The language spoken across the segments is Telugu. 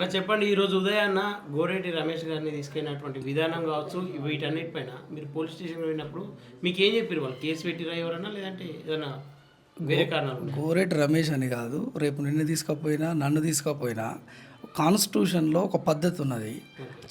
అలా చెప్పండి ఈరోజు ఉదయాన్న గోరేటి రమేష్ గారిని తీసుకెళ్ళినటువంటి విధానం కావచ్చు వీటన్నిటిపైన మీరు పోలీస్ స్టేషన్ వెళ్ళినప్పుడు మీకు ఏం చెప్పారు వాళ్ళు కేసు పెట్టిరా ఎవరన్నా లేదంటే ఏదైనా వేరే కారణాలు? గోరెటి రమేష్ అని కాదు రేపు నిన్ను తీసుకపోయినా నన్ను తీసుకపోయినా కాన్స్టిట్యూషన్లో ఒక పద్ధతి ఉన్నది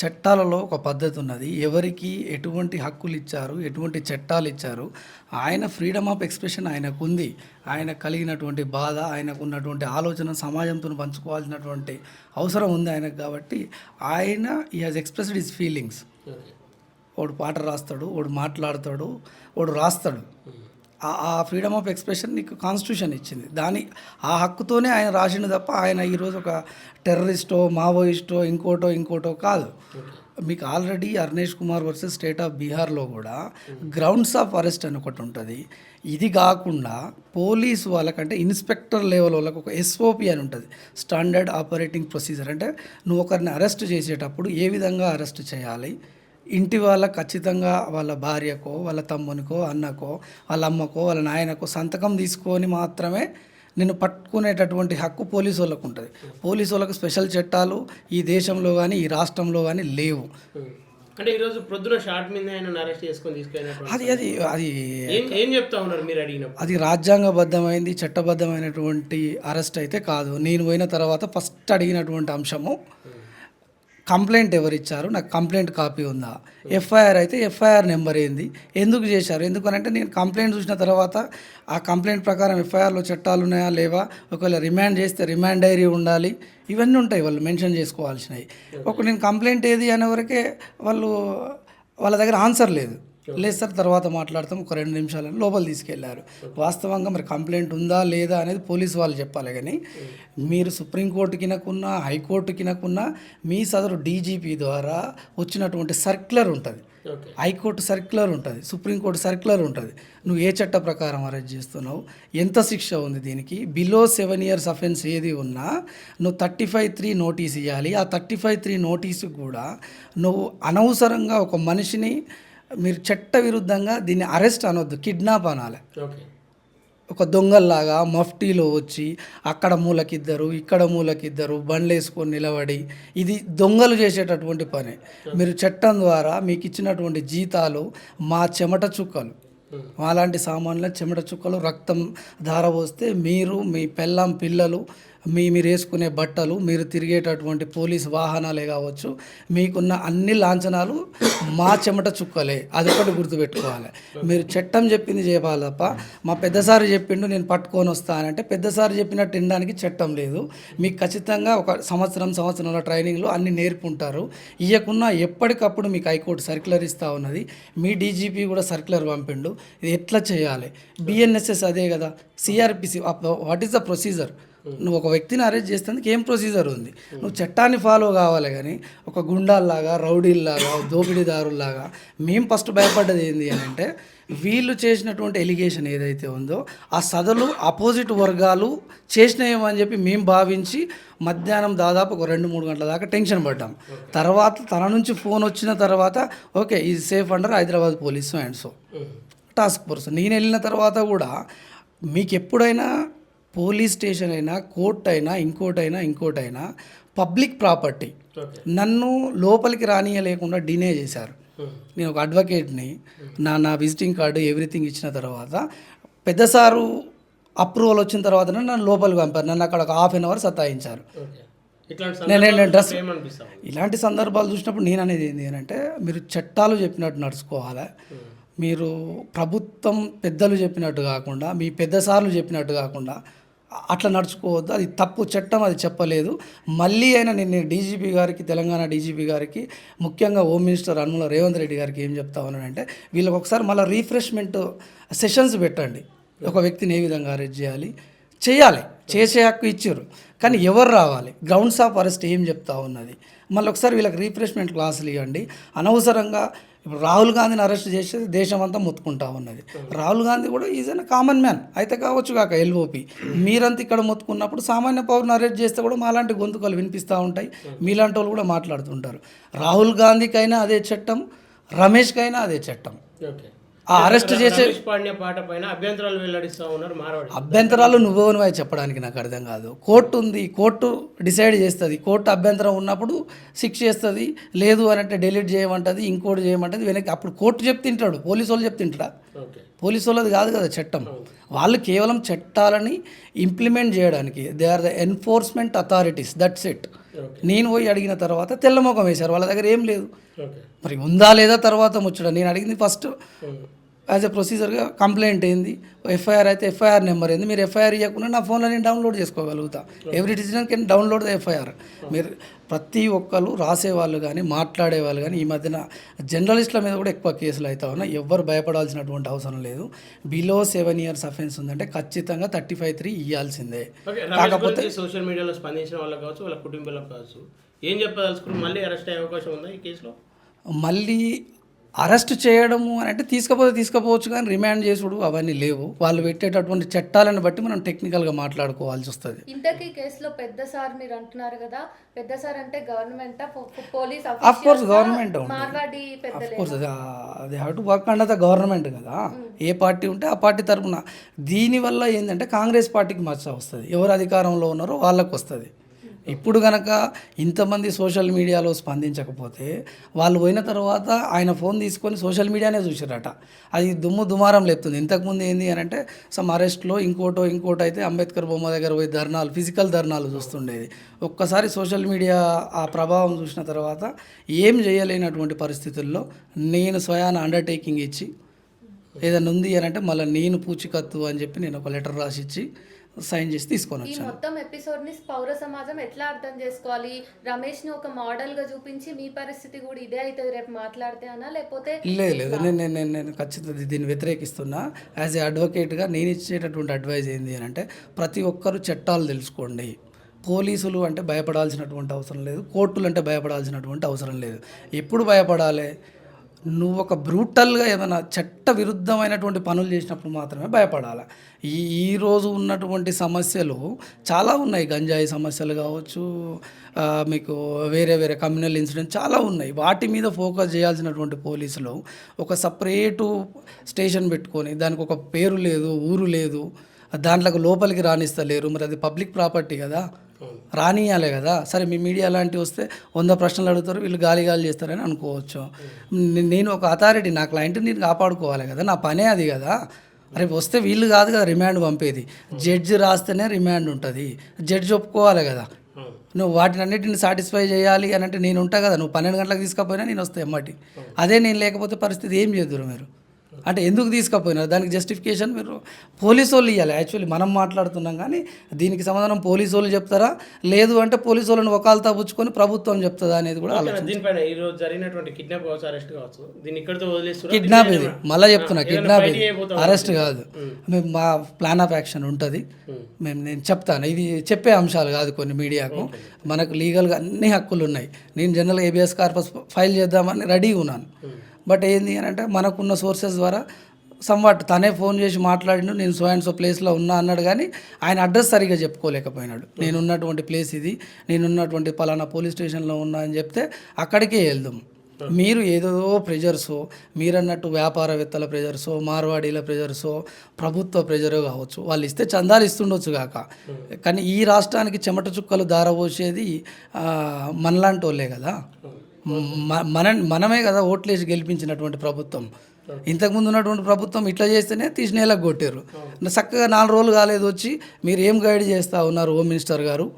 చట్టాలలో ఒక పద్ధతి ఉన్నది ఎవరికి ఎటువంటి హక్కులు ఇచ్చారు ఎటువంటి చట్టాలు ఇచ్చారు ఆయన ఫ్రీడమ్ ఆఫ్ ఎక్స్ప్రెషన్ ఆయనకు ఉంది ఆయన కలిగినటువంటి బాధ ఆయనకు ఉన్నటువంటి ఆలోచన సమాజంతో పంచుకోవాల్సినటువంటి అవసరం ఉంది ఆయనకు కాబట్టి ఆయన ఈ హాజ్ ఎక్స్ప్రెస్డ్ హిస్ ఫీలింగ్స్ వాడు పాట రాస్తాడు వాడు మాట్లాడతాడు వాడు రాస్తాడు. ఆ- ఫ్రీడమ్ ఆఫ్ ఎక్స్ప్రెషన్ నీకు కాన్స్టిట్యూషన్ ఇచ్చింది. దాని ఆ హక్కుతోనే ఆయన రాసిండు తప్ప ఆయన ఈరోజు ఒక టెర్రరిస్టో మావోయిస్టో ఇంకోటో ఇంకోటో కాదు. మీకు already Arnesh Kumar versus state of బీహార్లో కూడా గ్రౌండ్స్ ఆఫ్ అరెస్ట్ అని ఒకటి ఉంటుంది. ఇది కాకుండా పోలీసు వాళ్ళకంటే ఇన్స్పెక్టర్ లెవెల్ వాళ్ళకి ఒక ఎస్ఓపి అని ఉంటుంది. స్టాండర్డ్ ఆపరేటింగ్ ప్రొసీజర్ అంటే నువ్వు ఒకరిని అరెస్ట్ చేసేటప్పుడు ఏ విధంగా అరెస్ట్ చేయాలి? ఇంటి వాళ్ళ ఖచ్చితంగా వాళ్ళ భార్యకో వాళ్ళ తమ్మునికో అన్నకో వాళ్ళ అమ్మకో వాళ్ళ నాయనకో సంతకం తీసుకొని మాత్రమే నిన్ను పట్టుకునేటటువంటి హక్కు పోలీసు వాళ్ళకు ఉంటుంది. పోలీసు వాళ్ళకు స్పెషల్ చట్టాలు ఈ దేశంలో కానీ ఈ రాష్ట్రంలో కానీ లేవు. అంటే ఈరోజు ప్రొద్దున షార్ట్ మీద ఆయన అరెస్ట్ చేసుకొని తీసుకెళ్ళినప్పుడు అది అది అది ఏం ఏం చెప్తా ఉన్నారు మీరు అడిగినప్పుడు? అది రాజ్యాంగబద్ధమైంది చట్టబద్ధమైనటువంటి అరెస్ట్ అయితే కాదు. నేను పోయిన తర్వాత ఫస్ట్ అడిగినటువంటి అంశము కంప్లైంట్ ఎవరు ఇచ్చారు నాకు కంప్లైంట్ కాపీ ఉందా? ఎఫ్ఐఆర్ అయితే ఎఫ్ఐఆర్ నెంబర్ ఏంది? ఎందుకు చేశారు? ఎందుకనంటే నేను కంప్లైంట్ చూసిన తర్వాత ఆ కంప్లైంట్ ప్రకారం ఎఫ్ఐఆర్లో చట్టాలు ఉన్నాయా లేవా? ఒకవేళ రిమాండ్ చేస్తే రిమాండ్ డైరీ ఉండాలి. ఇవన్నీ ఉంటాయి వాళ్ళు మెన్షన్ చేసుకోవాల్సినవి. ఒక నేను కంప్లైంట్ ఏది అనే వరకే వాళ్ళు వాళ్ళ దగ్గర ఆన్సర్ లేదు. లేదు సార్ తర్వాత మాట్లాడతాం ఒక రెండు నిమిషాలని లోపల తీసుకెళ్ళారు. వాస్తవంగా మరి కంప్లైంట్ ఉందా లేదా అనేది పోలీసు వాళ్ళు చెప్పాలి కానీ మీరు సుప్రీంకోర్టుకి కినకున్నా హైకోర్టుకి కినకున్నా మీ సదరు డీజీపీ ద్వారా వచ్చినటువంటి సర్క్యులర్ ఉంటుంది. హైకోర్టు సర్క్యులర్ ఉంటుంది సుప్రీంకోర్టు సర్క్యులర్ ఉంటుంది. నువ్వు ఏ చట్ట ప్రకారం అరెస్ట్ చేస్తున్నావు ఎంత శిక్ష ఉంది దీనికి బిలో సెవెన్ ఇయర్స్ అఫెన్స్ ఏది ఉన్నా నువ్వు థర్టీ ఫైవ్ త్రీ నోటీస్ ఇవ్వాలి ఆ థర్టీ ఫైవ్ త్రీ నోటీసు కూడా నువ్వు అనవసరంగా ఒక మనిషిని మీరు చట్ట విరుద్ధంగా దీన్ని అరెస్ట్ అనొద్దు కిడ్నాప్ అనాలి. ఒక దొంగల్లాగా మఫ్టీలో వచ్చి అక్కడ మూలకిద్దరు ఇక్కడ మూలకిద్దరు బండ్లు వేసుకొని నిలబడి ఇది దొంగలు చేసేటటువంటి పని. మీరు చట్టం ద్వారా మీకు ఇచ్చినటువంటి జీతాలు మా చెమట చుక్కలు. మాలాంటి సామాన్ల చెమట చుక్కలు రక్తం ధారపోస్తే మీరు మీ పెళ్ళాం పిల్లలు మీ మీరు వేసుకునే బట్టలు మీరు తిరిగేటటువంటి పోలీస్ వాహనాలే కావచ్చు మీకున్న అన్ని లాంఛనాలు మా చెమట చుక్కలే. అది ఒకటి గుర్తుపెట్టుకోవాలి. మీరు చట్టం చెప్పింది చేయాలి తప్ప మా పెద్దసారి చెప్పిండు నేను పట్టుకొని వస్తానంటే పెద్దసారి చెప్పినట్టు తినడానికి చట్టం లేదు. మీకు ఖచ్చితంగా ఒక సంవత్సరం సంవత్సరంలో ట్రైనింగ్లో అన్ని నేర్పుంటారు. ఇవ్వకున్నా ఎప్పటికప్పుడు మీకు హైకోర్టు సర్క్యులర్ ఇస్తూ ఉన్నది. మీ డీజీపీ కూడా సర్క్యులర్ పంపిండు. ఇది ఎట్లా చేయాలి? బిఎన్ఎస్ఎస్ అదే కదా. CrPC what is the procedure నువ్వు ఒక వ్యక్తిని అరెస్ట్ చేసేందుకు ఏం ప్రొసీజర్ ఉంది? నువ్వు చట్టాన్ని ఫాలో కావాలి కానీ ఒక గుండాల్లాగా రౌడీల్లాగా దోపిడీదారుల్లాగా మేము ఫస్ట్ భయపడ్డది ఏంది అని అంటే వీళ్ళు చేసినటువంటి ఎలిగేషన్ ఏదైతే ఉందో ఆ సదలు అపోజిట్ వర్గాలు చేసినాయేమో అని చెప్పి మేము భావించి మధ్యాహ్నం దాదాపు ఒక రెండు మూడు గంటల దాకా టెన్షన్ పడ్డాం. తర్వాత తన నుంచి ఫోన్ వచ్చిన తర్వాత ఓకే ఇది safe under Hyderabad police and so task force నేను వెళ్ళిన తర్వాత కూడా మీకు ఎప్పుడైనా పోలీస్ స్టేషన్ అయినా కోర్ట్ అయినా ఇంకోటైనా ఇంకోటైనా పబ్లిక్ ప్రాపర్టీ. నన్ను లోపలికి రానియలేకుండా డినే చేశారు. నేను ఒక అడ్వకేట్ని నా నా విజిటింగ్ కార్డు ఎవ్రీథింగ్ ఇచ్చిన తర్వాత పెద్ద సారు అప్రూవల్ వచ్చిన తర్వాత నన్ను లోపలికి పంపారు. నన్ను అక్కడ ఒక హాఫ్ అన్ అవర్ సతాయించారు. నేను- డ్రెస్- ఇలాంటి సందర్భాలు చూసినప్పుడు నేను అనేది ఏంటి అంటే మీరు చట్టాలు చెప్పినట్టు నడుచుకోవాలి. మీరు ప్రభుత్వం పెద్దలు చెప్పినట్టు కాకుండా మీ పెద్ద సార్లు చెప్పినట్టు కాకుండా అట్లా నడుచుకోవద్దు. అది తప్పు చట్టం అది చెప్పలేదు. మళ్ళీ అయినా నేను డీజీపీ గారికి తెలంగాణ డీజీపీ గారికి ముఖ్యంగా హోమ్ మినిస్టర్ అనుమల రేవంత్ రెడ్డి గారికి ఏం చెప్తా ఉన్నానంటే వీళ్ళకి ఒకసారి మళ్ళీ రీఫ్రెష్మెంట్ సెషన్స్ పెట్టండి. ఒక వ్యక్తిని ఏ విధంగా అరెస్ట్ చేయాలి? చేయాలి. చేసే హక్కు ఇచ్చారు. కానీ ఎవరు రావాలి? గ్రౌండ్స్ ఆఫ్ అరెస్ట్ ఏం చెప్తా ఉన్నది? మళ్ళీ ఒకసారి వీళ్ళకి రీఫ్రెష్మెంట్ క్లాసులు ఇవ్వండి. అనవసరంగా ఇప్పుడు రాహుల్ గాంధీని అరెస్ట్ చేసి దేశం అంతా మొత్తుకుంటా ఉన్నది. రాహుల్ గాంధీ కూడా ఈజ్ అన్ కామన్ మ్యాన్. అయితే కావచ్చు కాక ఎల్ఓపి. మీరంతా ఇక్కడ మొత్తుకున్నప్పుడు సామాన్య పౌరుని అరెస్ట్ చేస్తే కూడా మాలాంటి గొంతుకలు వినిపిస్తూ ఉంటాయి. మీలాంటి వాళ్ళు కూడా మాట్లాడుతుంటారు. రాహుల్ గాంధీకైనా అదే చట్టం రమేష్కైనా అదే చట్టం. ఓకే. ఆ అరెస్ట్ చేసే పాడిన పాట పైన అభ్యంతరాలు వెల్లడిస్తా ఉన్నారు మార్వాడి. అభ్యంతరాలు నువ్వెవనివై చెప్పడానికి నాకు అర్థం కాదు. కోర్టు ఉంది కోర్టు డిసైడ్ చేస్తుంది. కోర్టు అభ్యంతరం ఉన్నప్పుడు శిక్ష చేస్తుంది. లేదు అని అంటే డిలీట్ చేయమంటది ఇంకోటి చేయమంటది వెనక్కి అప్పుడు కోర్టు చెప్తుంటాడు పోలీసు వాళ్ళు చెప్తుంటాడా పోలీసు వాళ్ళది కాదు కదా చట్టం. వాళ్ళు కేవలం చట్టాలని ఇంప్లిమెంట్ చేయడానికి they are the enforcement authorities that's it. నేను పోయి అడిగిన తర్వాత తెల్లమొఖం వేశారు వాళ్ళ దగ్గర ఏం లేదు. మరి ఉందా లేదా తర్వాత ముచ్చట నేను అడిగింది ఫస్ట్. యాజ్ ఎ ప్రొసీజర్గా కంప్లైంట్ ఏంది ఎఫ్ఐఆర్ అయితే ఎఫ్ఐఆర్ నెంబర్ ఏంది మీరు ఎఫ్ఐఆర్ ఇవ్వకుండా నా ఫోన్లో నేను download చేసుకోగలుగుతా. Every decision can download the FIR. మీరు ప్రతి ఒక్కరు రాసేవాళ్ళు కానీ మాట్లాడే వాళ్ళు కానీ ఈ మధ్యన జర్నలిస్టుల మీద కూడా ఎక్కువ కేసులు అవుతా ఉన్నాయి. ఎవ్వరు భయపడాల్సినటువంటి అవసరం లేదు. బిలో సెవెన్ ఇయర్స్ అఫెన్స్ ఉందంటే ఖచ్చితంగా థర్టీ ఫైవ్ త్రీ ఇవ్వాల్సిందే గురించి సోషల్ మీడియాలో స్పందించిన వాళ్ళకి కావచ్చు వాళ్ళ కుటుంబాలకు కావచ్చు ఏం చెప్పదలుచుకున్నారు? మళ్ళీ అరెస్ట్ అయ్యే అవకాశం ఉందా ఈ కేసులో? మళ్ళీ అరెస్ట్ చేయడము అని అంటే తీసుకపోతే తీసుకపోవచ్చు కానీ రిమాండ్ చేసుడు అవన్నీ లేవు. వాళ్ళు పెట్టేటటువంటి చట్టాలను బట్టి మనం టెక్నికల్గా మాట్లాడుకోవాల్సి వస్తుంది. ఇంతకీ కేసులో పెద్ద సార్ మీరు అంటున్నారు కదా పెద్ద సార్ అంటే గవర్నమెంట్? పోలీస్ అఫ్ కోర్స్ అది have to work under the government కదా. ఏ పార్టీ ఉంటే ఆ పార్టీ తరపున. దీనివల్ల ఏంటంటే కాంగ్రెస్ పార్టీకి మచ్చ వస్తుంది. ఎవరు అధికారంలో ఉన్నారో వాళ్ళకు వస్తుంది. ఇప్పుడు కనుక ఇంతమంది సోషల్ మీడియాలో స్పందించకపోతే వాళ్ళు పోయిన తర్వాత ఆయన ఫోన్ తీసుకొని సోషల్ మీడియానే చూసారట. అది దుమ్ము దుమారం లేపుతుంది. ఇంతకుముందు ఏంది అని అంటే సమ్ అరెస్ట్లో ఇంకోటో ఇంకోటో అయితే అంబేద్కర్ బొమ్మ దగ్గర పోయి ధర్నాలు ఫిజికల్ ధర్నాలు చూస్తుండేది. ఒక్కసారి సోషల్ మీడియా ఆ ప్రభావం చూసిన తర్వాత ఏం చేయలేనటువంటి పరిస్థితుల్లో నేను స్వయాన అండర్టేకింగ్ ఇచ్చి ఏదైనా ఉంది అని అంటే మళ్ళీ నేను పూచికత్తు అని చెప్పి నేను ఒక లెటర్ రాసి ఇచ్చి సైన్ చేసి తీసుకొని ఈ వచ్చాను మొత్తం ఎపిసోడ్ని పౌర సమాజం ఎట్లా అర్థం చేసుకోవాలి? రమేష్ని ఒక మోడల్గా చూపించి మీ పరిస్థితి కూడా ఇదే అవుతుంది రేపు మాట్లాడితే అనా లేకపోతే లేదు లేదు నేను నేను నేను నేను ఖచ్చితంగా దీన్ని వ్యతిరేకిస్తున్నా. యాజ్ ఏ అడ్వకేట్గా నేను ఇచ్చేటటువంటి అడ్వైజ్ ఏంది అని అంటే ప్రతి ఒక్కరూ చట్టాలు తెలుసుకోండి. పోలీసులు అంటే భయపడాల్సినటువంటి అవసరం లేదు. కోర్టులు అంటే భయపడాల్సినటువంటి అవసరం లేదు. ఎప్పుడు భయపడాలి? నువ్వు ఒక బ్రూటల్గా ఏమైనా చట్ట విరుద్ధమైనటువంటి పనులు చేసినప్పుడు మాత్రమే భయపడాలి? ఈ ఈరోజు ఉన్నటువంటి సమస్యలు చాలా ఉన్నాయి. గంజాయి సమస్యలు కావచ్చు మీకు వేరే వేరే కమ్యూనల్ ఇన్సిడెంట్ చాలా ఉన్నాయి. వాటి మీద ఫోకస్ చేయాల్సినటువంటి పోలీసులు ఒక సపరేటు స్టేషన్ పెట్టుకొని దానికి ఒక పేరు లేదు ఊరు లేదు దాంట్లోకి లోపలికి రాణిస్తలేరు మరి అది పబ్లిక్ ప్రాపర్టీ కదా? రానియాలే కదా. సరే మీ మీడియా లాంటివి వస్తే వంద ప్రశ్నలు అడుగుతారు వీళ్ళు గాలి గాలి చేస్తారని అనుకోవచ్చు. నేను ఒక అథారిటీ నా క్లయింట్ని నేను కాపాడుకోవాలి కదా. నా పనే అది కదా. రేపు వస్తే వీళ్ళు కాదు కదా రిమాండ్ పంపేది. జడ్జి రాస్తేనే రిమాండ్ ఉంటుంది. జడ్జి ఒప్పుకోవాలి కదా. నువ్వు వాటిని అన్నిటిని సాటిస్ఫై చేయాలి అని అంటే నేను ఉంటా కదా. నువ్వు పన్నెండు గంటలకు తీసుకపోయినా నేను వస్తాయి ఎమ్మటి. అదే నేను లేకపోతే పరిస్థితి ఏం చేద్దరు మీరు? అంటే ఎందుకు తీసుకపోయినారు? దానికి జస్టిఫికేషన్ మీరు పోలీసు వాళ్ళు ఇవ్వాలి యాక్చువల్లీ మనం మాట్లాడుతున్నాం కానీ దీనికి సమాధానం పోలీసు వాళ్ళు చెప్తారా? లేదు అంటే పోలీసు వాళ్ళని ఒకళ్ళతో పుచ్చుకొని ప్రభుత్వం చెప్తుందా అనేది కూడా దీనిపైన ఈ రోజు జరిగినటువంటి కిడ్నాప్ కావచ్చు అరెస్ట్ కావచ్చు దీన్ని ఇక్కడితో వదిలేస్తున్నారు కిడ్నాప్ ఇది. మళ్ళీ చెప్తున్నా కిడ్నాప్ ఇది. అరెస్ట్ కాదు. మేము మా ప్లాన్ ఆఫ్ యాక్షన్ ఉంటుంది. మేము నేను చెప్తాను. ఇది చెప్పే అంశాలు కాదు కొన్ని మీడియాకు. మనకు లీగల్గా అన్ని హక్కులు ఉన్నాయి. నేను జనరల్ ఏబిఎస్ కార్పస్ ఫైల్ చేద్దామని రెడీగా ఉన్నాను. బట్ ఏంది అని అంటే మనకున్న సోర్సెస్ ద్వారా సంవాట్ తనే ఫోన్ చేసి మాట్లాడిండు నేను సో అండ్ సో ప్లేస్లో ఉన్నా అన్నాడు కానీ ఆయన అడ్రస్ సరిగా చెప్పుకోలేకపోయినాడు. నేను ఉన్నటువంటి ప్లేస్ ఇది నేను ఉన్నటువంటి పలానా పోలీస్ స్టేషన్లో ఉన్నా అని చెప్తే అక్కడికే వెళ్దాం. మీరు ఏదో ప్రెజర్సో మీరన్నట్టు వ్యాపారవేత్తల ప్రెజర్సో మార్వాడీల ప్రెజర్సో ప్రభుత్వ ప్రెజరో కావచ్చు వాళ్ళు ఇస్తే చందాలు ఇస్తుండొచ్చు కాక. కానీ ఈ రాష్ట్రానికి చెమట చుక్కలు దారబోసేది మనలాంటి వాళ్ళే కదా. మన మనమే కదా ఓట్లేసి గెలిపించినటువంటి ప్రభుత్వం. ఇంతకుముందు ఉన్నటువంటి ప్రభుత్వం ఇట్లా చేస్తేనే తీసి నేలకు కొట్టారు చక్కగా నాలుగు రోజులు కాలేదు వచ్చి మీరు ఏం గైడ్ చేస్తూ ఉన్నారు హోమ్ మినిస్టర్ గారు?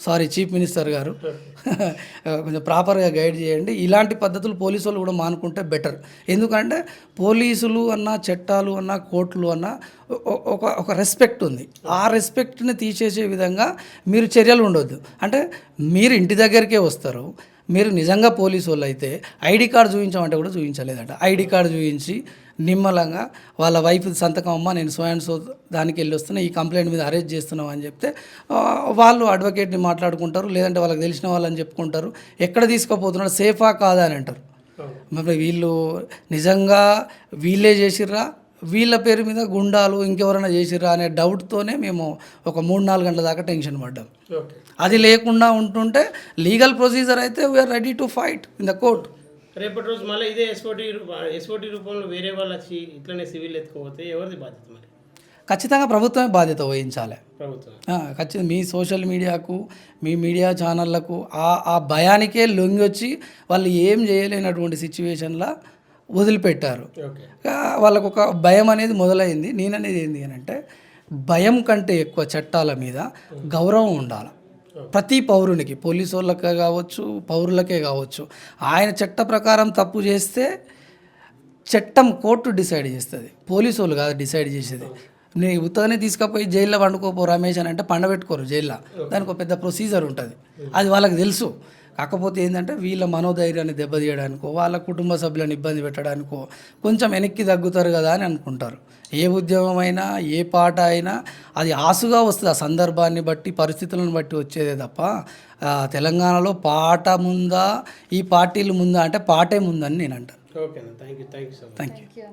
సారీ చీఫ్ మినిస్టర్ గారు. కొంచెం ప్రాపర్గా గైడ్ చేయండి. ఇలాంటి పద్ధతులు పోలీసు వాళ్ళు కూడా మానుకుంటే బెటర్. ఎందుకంటే పోలీసులు అన్న చట్టాలు అన్న కోర్టులు అన్న ఒక ఒక రెస్పెక్ట్ ఉంది. ఆ రెస్పెక్ట్ని తీసేసే విధంగా మీరు చర్యలు ఉండొద్దు. అంటే మీరు ఇంటి దగ్గరికే వస్తారు. మీరు నిజంగా పోలీసు వాళ్ళు అయితే ఐడి కార్డు చూపించామంటే కూడా చూపించలేదట. ఐడి కార్డు చూపించి నిమ్మలంగా వాళ్ళ వైఫ్ సంతకం అమ్మ నేను సో అండ్ సో దానికి వెళ్ళి వస్తున్నా ఈ కంప్లైంట్ మీద అరెస్ట్ చేస్తున్నాం అని చెప్తే వాళ్ళు అడ్వకేట్ని మాట్లాడుకుంటారు లేదంటే వాళ్ళకి తెలిసిన వాళ్ళని చెప్పుకుంటారు. ఎక్కడ తీసుకుపోతున్నాడు? సేఫా కాదా అని అంటారు. మరి వీళ్ళు నిజంగా వీళ్ళే చేసిర్రా? వీళ్ళ పేరు మీద గుండాలు ఇంకెవరైనా చేసిర్రా అనే డౌట్తోనే మేము ఒక మూడు నాలుగు గంటల దాకా టెన్షన్ పడ్డాం. అది లేకుండా ఉంటుంటే లీగల్ ప్రొసీజర్ అయితే we're ready to fight in the court రేపటి రోజు మళ్ళీ ఇదే ఎస్ఓటి ఎస్ఓటి రూపంలో వేరే వాళ్ళు వచ్చి ఇట్లనే సివిల్ ఎత్తుకోపోతే ఎవరిది బాధ్యత మరి? ఖచ్చితంగా ప్రభుత్వమే బాధ్యత వహించాలి. ఖచ్చితంగా మీ సోషల్ మీడియాకు మీ మీడియా ఛానళ్ళకు ఆ ఆ భయానికే లొంగి వచ్చి వాళ్ళు ఏం చేయలేనటువంటి సిచ్యువేషన్లో వదిలిపెట్టారు. వాళ్ళకు ఒక భయం అనేది మొదలైంది. నేననేది ఏంటి అని అంటే భయం కంటే ఎక్కువ చట్టాల మీద గౌరవం ఉండాలి. ప్రతి పౌరునికి పోలీసు వాళ్ళకే కావచ్చు పౌరులకే కావచ్చు ఆయన చట్ట ప్రకారం తప్పు చేస్తే చట్టం కోర్టు డిసైడ్ చేస్తుంది. పోలీసు వాళ్ళు కాదు డిసైడ్ చేసేది. నీ ఉత్తగానే తీసుకుపోయి జైల్లో పండుకోపో రమేష్ అని అంటే పండబెట్టుకోరు జైల్లో. దానికి ఒక పెద్ద ప్రొసీజర్ ఉంటుంది. అది వాళ్ళకి తెలుసు. కాకపోతే ఏంటంటే వీళ్ళ మనోధైర్యాన్ని దెబ్బతీయడానికో వాళ్ళ కుటుంబ సభ్యులను ఇబ్బంది పెట్టడానికో కొంచెం వెనక్కి తగ్గుతారు కదా అని అనుకుంటారు. ఏ ఉద్యమం అయినా ఏ పాట అయినా అది ఆసుగా వస్తుంది. ఆ సందర్భాన్ని బట్టి పరిస్థితులను బట్టి వచ్చేదే తప్ప తెలంగాణలో పాట ముందా ఈ పార్టీలు ముందా అంటే పాటే ముందని నేను అంటాను. ఓకేనా thank you thank you so much. Thank you